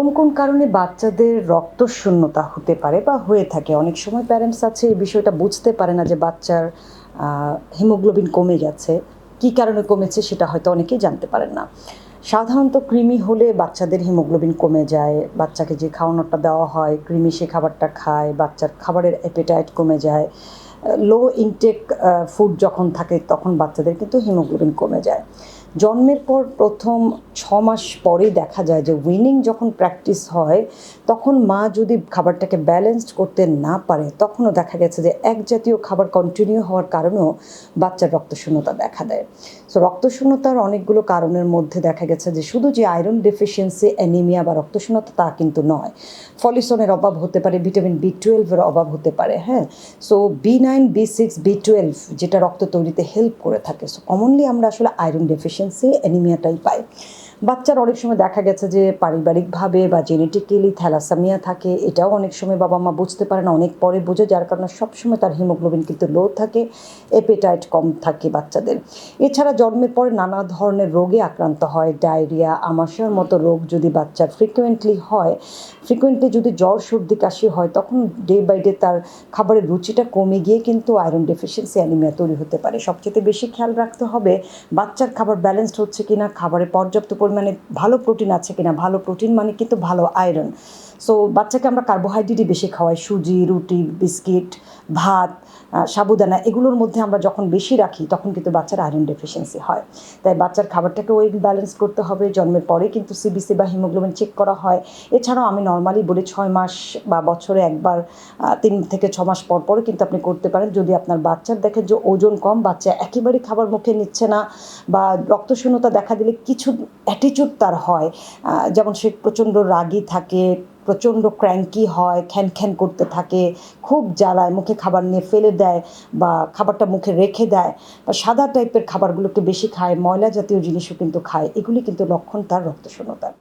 কোন কোন কারণে বাচ্চাদের রক্তশূন্যতা হতে পারে বা হয়ে থাকে? অনেক সময় প্যারেন্টস আছে, এই বিষয়টা বুঝতে পারে না যে বাচ্চার হিমোগ্লোবিন কমে গেছে। কী কারণে কমেছে সেটা হয়তো অনেকেই জানতে পারেন না। সাধারণত কৃমি হলে বাচ্চাদের হিমোগ্লোবিন কমে যায়, বাচ্চাকে যে খাওয়ানোটা দেওয়া হয়, কৃমি সে খাবারটা খায়, বাচ্চার খাবারের অ্যাপেটাইট কমে যায়। লো ইনটেক ফুড যখন থাকে তখন বাচ্চাদের কিন্তু হিমোগ্লোবিন কমে যায়। জন্মের পর প্রথম ছ মাস পরেই দেখা যায় যে উইনিং যখন প্র্যাকটিস হয়, তখন মা যদি খাবারটাকে ব্যালেন্সড করতে না পারে, তখনও দেখা গেছে যে এক জাতীয় খাবার কন্টিনিউ হওয়ার কারণেও বাচ্চার রক্তশূন্যতা দেখা দেয়। সো রক্তশূন্যতার অনেকগুলো কারণের মধ্যে দেখা গেছে যে শুধু যে আয়রন ডেফিসিয়েন্সি অ্যানিমিয়া বা রক্তশূন্যতা তা কিন্তু নয়, ফলিসনের অভাব হতে পারে ভিটামিন বি টুয়েলভের অভাব হতে পারে হ্যাঁ? So B nine B six B twelve যেটা রক্ত তৈরিতে হেল্প করে থাকে। সো কমনলি আমরা আসলে আয়রন ডেফিসিয়েন্সি से एनीमिया टाइप आए। বাচ্চার অনেক সময় দেখা গেছে যে পারিবারিকভাবে বা জেনেটিক্যালি থ্যালাসামিয়া থাকে, এটাও অনেক সময় বাবা মা বুঝতে পারে না, অনেক পরে বোঝে, যার কারণে সবসময় তার হিমোগ্লোবিন কিন্তু লো থাকে এপেটাইট কম থাকে বাচ্চাদের। এছাড়া জন্মের পরে নানা ধরনের রোগে আক্রান্ত হয় ডায়রিয়া আমাশার মতো রোগ যদি বাচ্চার ফ্রিকুয়েন্টলি হয় ফ্রিকুয়েন্টলি যদি জ্বর, সর্দি, কাশি হয়, তখন ডে বাই ডে তার খাবারের রুচিটা কমে গিয়ে কিন্তু আয়রন ডেফিসিয়েন্সি অ্যানিমিয়া তৈরি হতে পারে। সবচেয়ে বেশি খেয়াল রাখতে হবে, বাচ্চার খাবার ব্যালেন্সড হচ্ছে কিনা, খাবারে পর্যাপ্ত পরিমাণে ভালো প্রোটিন আছে কিনা ভালো প্রোটিন মানে কিন্তু ভালো আয়রন সো বাচ্চাকে আমরা কার্বোহাইড্রেটই বেশি খাওয়াই, সুজি, রুটি, বিস্কিট, ভাত সাবুদানা এগুলোর মধ্যে আমরা যখন বেশি রাখি, তখন কিন্তু বাচ্চার আয়রন ডেফিসিয়েন্সি হয়। তাই বাচ্চার খাবারটাকে ওয়েট ব্যালেন্স করতে হবে, জন্মের পরে কিন্তু সিবিসি বা হিমোগ্লোবিন চেক করা হয়। এছাড়াও আমি নর্মালি বলি ছয় মাস বা বছরে একবার তিন থেকে ছ মাস পর পরে কিন্তু আপনি করতে পারেন। যদি আপনার বাচ্চার দেখেন যে ওজন কম, বাচ্চা একেবারেই খাবার মুখে নিচ্ছে না বা রক্তশূন্যতা দেখা দিলে কিছু অ্যাটিচিউড তার হয়। যেমন সে প্রচণ্ড রাগী থাকে প্রচণ্ড ক্র্যাঙ্কি হয়, খ্যান করতে থাকে, খুব জ্বালায়, মুখে খাবার নিয়ে ফেলে দেয় বা খাবারটা মুখে রেখে দেয় বা সাদা টাইপের খাবারগুলোকে বেশি খায়, ময়লা জাতীয় জিনিসও কিন্তু খায়, এগুলি কিন্তু লক্ষণ তার রক্তশূন্যতার।